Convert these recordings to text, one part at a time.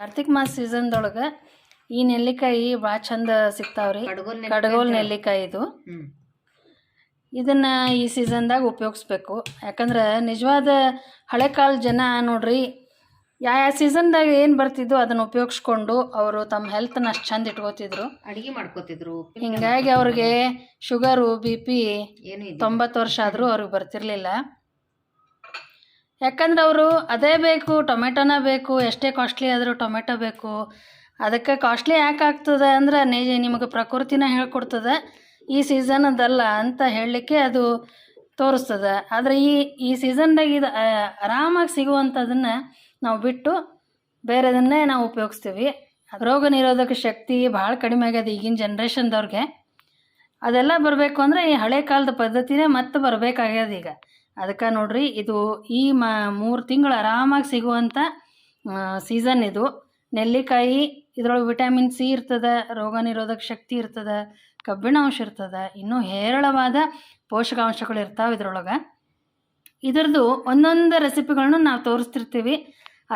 ಕಾರ್ತಿಕ್ ಮಾಸ ಸೀಸನ್ದೊಳಗೆ ಈ ನೆಲ್ಲಿಕಾಯಿ ಭಾಳ ಚಂದ ಸಿಗ್ತಾವ್ರಿ. ಕಡಗೋಲ್ ನೆಲ್ಲಿಕಾಯಿ ಇದು. ಇದನ್ನ ಈ ಸೀಸನ್ದಾಗ ಉಪಯೋಗಿಸ್ಬೇಕು. ಯಾಕಂದ್ರೆ ನಿಜವಾದ ಹಳೆ ಕಾಲ ಜನ ನೋಡ್ರಿ ಯಾವ ಯಾವ ಸೀಸನ್ದಾಗ ಏನು ಬರ್ತಿದ್ದು ಅದನ್ನು ಉಪಯೋಗಿಸ್ಕೊಂಡು ಅವರು ತಮ್ಮ ಹೆಲ್ತ್ನ ಅಷ್ಟು ಚಂದ ಇಟ್ಕೋತಿದ್ರು. ಅಡಿಗೆ ಮಾಡ್ಕೋತಿದ್ರು. ಹಿಂಗಾಗಿ ಅವ್ರಿಗೆ ಶುಗರು ಬಿ ಪಿ ತೊಂಬತ್ತು ವರ್ಷ ಆದರೂ ಅವ್ರಿಗೆ ಬರ್ತಿರ್ಲಿಲ್ಲ. ಯಾಕಂದ್ರೆ ಅವರು ಅದೇ ಬೇಕು, ಟೊಮೆಟೊನ ಬೇಕು, ಎಷ್ಟೇ ಕಾಸ್ಟ್ಲಿ ಆದರೂ ಟೊಮೆಟೊ ಬೇಕು. ಅದಕ್ಕೆ ಕಾಸ್ಟ್ಲಿ ಯಾಕೆ ಆಗ್ತದೆ ಅಂದ್ರೆ, ನಿಜ ನಿಮಗೆ ಪ್ರಕೃತಿನ ಹೇಳ್ಕೊಡ್ತದೆ, ಈ ಸೀಸನ್ ಅದಲ್ಲ ಅಂತ ಹೇಳಲಿಕ್ಕೆ ಅದು ತೋರಿಸ್ತದೆ. ಆದರೆ ಈ ಈ ಸೀಸನ್ದಾಗ ಇದು ಆರಾಮಾಗಿ ಸಿಗುವಂಥದ್ದನ್ನು ನಾವು ಬಿಟ್ಟು ಬೇರೆದನ್ನೇ ನಾವು ಉಪಯೋಗಿಸ್ತೀವಿ. ರೋಗ ನಿರೋಧಕ ಶಕ್ತಿ ಭಾಳ ಕಡಿಮೆ ಆಗ್ಯದ ಈಗಿನ ಜನ್ರೇಷನ್ದವ್ರಿಗೆ ಅದೆಲ್ಲ ಬರಬೇಕು ಅಂದರೆ ಈ ಹಳೆ ಕಾಲದ ಪದ್ಧತಿನೇ ಮತ್ತೆ ಬರಬೇಕಾಗ್ಯದ ಈಗ. ಅದಕ್ಕೆ ನೋಡ್ರಿ ಇದು ಈ ಮ ಮೂರು ತಿಂಗಳು ಆರಾಮಾಗಿ ಸಿಗುವಂಥ ಸೀಸನ್ ಇದು. ನೆಲ್ಲಿಕಾಯಿ ಇದರೊಳಗೆ ವಿಟಮಿನ್ ಸಿ ಇರ್ತದೆ ರೋಗ ನಿರೋಧಕ ಶಕ್ತಿ ಇರ್ತದೆ ಕಬ್ಬಿಣಾಂಶ ಇರ್ತದೆ ಇನ್ನೂ ಹೇರಳವಾದ ಪೋಷಕಾಂಶಗಳು ಇರ್ತಾವೆ ಇದ್ರೊಳಗೆ. ಇದರದ್ದು ಒಂದೊಂದು ರೆಸಿಪಿಗಳನ್ನ ನಾವು ತೋರಿಸ್ತಿರ್ತೀವಿ.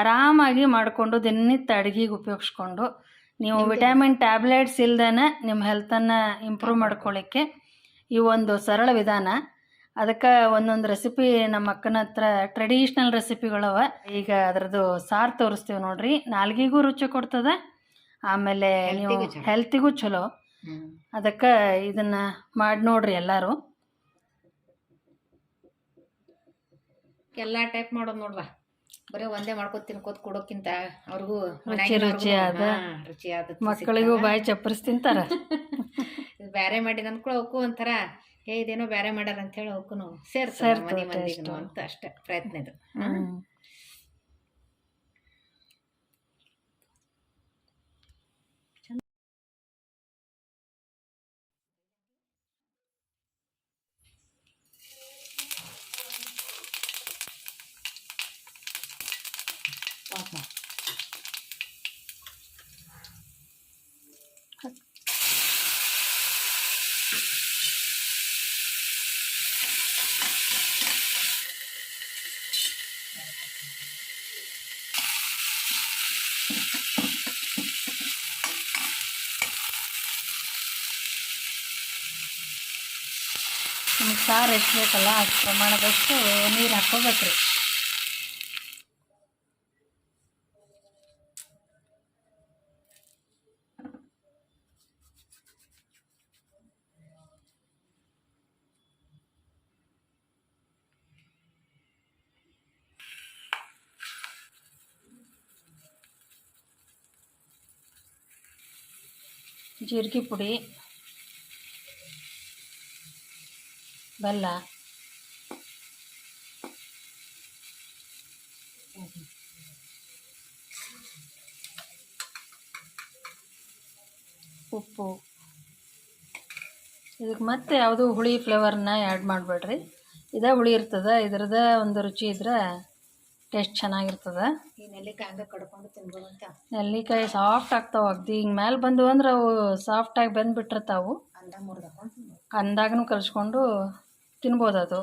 ಆರಾಮಾಗಿ ಮಾಡಿಕೊಂಡು ದಿನನಿತ್ಯ ಅಡುಗೆಗೆ ಉಪಯೋಗಿಸ್ಕೊಂಡು. ನೀವು ವಿಟಮಿನ್ ಟ್ಯಾಬ್ಲೆಟ್ಸ್ ಇಲ್ದೇ ನಿಮ್ಮ ಹೆಲ್ತನ್ನು ಇಂಪ್ರೂವ್ ಮಾಡ್ಕೊಳ್ಳಿಕ್ಕೆ ಈ ಒಂದು ಸರಳ ವಿಧಾನ. ಅದಕ್ಕೆ ಒಂದೊಂದು ರೆಸಿಪಿ ನಮ್ಮ ಅಕ್ಕನ ಹತ್ರ ಟ್ರೆಡಿಷ್ನಲ್ ರೆಸಿಪಿಗಳವ ಈಗ ಅದರದ್ದು ಸಾರು ತೋರಿಸ್ತೀವಿ ನೋಡ್ರಿ. ನಾಲ್ಗಿಗೂ ರುಚಿ ಕೊಡ್ತದೆ. ಆಮೇಲೆ ನೀವು. ಹೆಲ್ತಿಗೂ ಚಲೋ. ಅದಕ್ಕೆ ಇದನ್ನ ಮಾಡಿ ನೋಡ್ರಿ ಎಲ್ಲರೂ. ಎಲ್ಲ ಟೈಪ್ ಮಾಡೋದು ನೋಡ್ವಾ. ಬರೀ ಒಂದೇ ಮಾಡ್ಕೊತ ತಿನ್ಕೋತ ಕೊಡೋಕ್ಕಿಂತ ಅವ್ರಿಗೂ ರುಚಿ ರುಚಿಯಾದ ರುಚಿಯಾದ ಮಕ್ಕಳಿಗೂ ಬಾಯಿ ಚಪ್ಪರಿಸ್ ತಿಂತಾರ. ಬೇರೆ ಮಾಡಿ ಅಂದ್ಕೊಳ್ಳೋ ಅವಕ್ಕೂ ಒಂಥರ ಏ ಇದೇನೋ ಬೇರೆ ಮಾಡ್ಯಾರ ಅಂತ ಹೇಳಿ ಅವಕ್ಕೂ ಸೇರ್ತದೆ ಮನೆ ಮಂದಿಗೂ. ಅಂತ ಅಷ್ಟೇ ಪ್ರಯತ್ನ ಇದು. ಪಾಪ. ನಿಮ್ಗೆ ಸಾರು ಎಷ್ಟು ಬೇಕಲ್ಲ ಅಷ್ಟು ಪ್ರಮಾಣದಷ್ಟು ನೀರು ಹಾಕ್ಕೋಬೇಕ್ರಿ. ಜೀರಿಗೆ ಪುಡಿ. ಬೆಲ್ಲ? ಉಪ್ಪು. ಇದಕ್ಕೆ ಮತ್ತೆ ಯಾವುದು ಹುಳಿ ಫ್ಲೇವರ್ನ ಆ್ಯಡ್ ಮಾಡಬೇಡ್ರಿ. ಇದೇ ಹುಳಿ ಇರ್ತದೆ ಇದ್ರದ ಒಂದು ರುಚಿ ಇದ್ರೆ ಟೇಸ್ಟ್ ಚೆನ್ನಾಗಿರ್ತದೆ. ಈ ನೆಲ್ಲಿಕಾಯಿ ಹಂಗೆ ಕಡ್ಕೊಂಡು ತಿನ್ಬೋದು ಅಂತ ನೆಲ್ಲಿಕಾಯಿ ಸಾಫ್ಟ್ ಆಗ್ತಾವೆ ಅಗ್ದಿ. ಹಿಂಗೆ ಮೇಲೆ ಬಂದು ಅಂದ್ರೆ ಅವು ಸಾಫ್ಟಾಗಿ ಬಂದುಬಿಟ್ಟಿರ್ತಾವು. ಅಂದಾಗ ಮುರ್ದಕೊಂಡು ಅಂದಾಗೂ ಕಲಿಸ್ಕೊಂಡು ತಿನ್ಬೋದು ಅದು.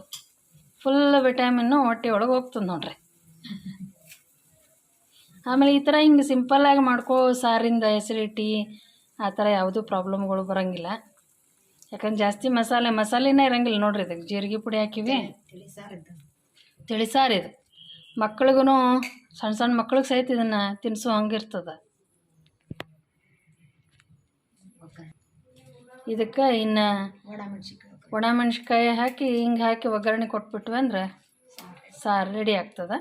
ಫುಲ್ ವಿಟಮಿನ್ನು ಹೊಟ್ಟೆ ಒಳಗೆ ಹೋಗ್ತದೆ ನೋಡ್ರಿ. ಆಮೇಲೆ ಈ ಥರ ಹಿಂಗೆ ಸಿಂಪಲ್ಲಾಗಿ ಮಾಡ್ಕೋ ಸಾರಿಂದ ಎಸಿಡಿಟಿ ಆ ಥರ ಯಾವುದೂ ಪ್ರಾಬ್ಲಮ್ಗಳು ಬರೋಂಗಿಲ್ಲ. ಯಾಕಂದ್ರೆ ಜಾಸ್ತಿ ಮಸಾಲೆ, ಮಸಾಲೆನೇ ಇರಂಗಿಲ್ಲ ನೋಡ್ರಿ ಇದಕ್ಕೆ ಜೀರಿಗೆ ಪುಡಿ ಹಾಕಿವಿ. ತಿಳಿ ಸಾರಿದ್ದು ತಿಳಿ ಸಾರು ಇದು. ಮಕ್ಳಿಗೂ ಸಣ್ಣ ಸಣ್ಣ ಮಕ್ಳಿಗೆ ಸಹಿತ ಇದನ್ನು ತಿನ್ನಿಸೋ ಹಂಗಿರ್ತದೆ ಇದಕ್ಕೆ ಇನ್ನು ಒಣ ಮೆಣಸಿನ್ಕಾಯಿ ಹಾಕಿ ಹಿಂಗೆ ಹಾಕಿ ಒಗ್ಗರಣೆ ಕೊಟ್ಬಿಟ್ವಿ ಅಂದ್ರೆ ಸಾರು ರೆಡಿ ಆಗ್ತದೆ.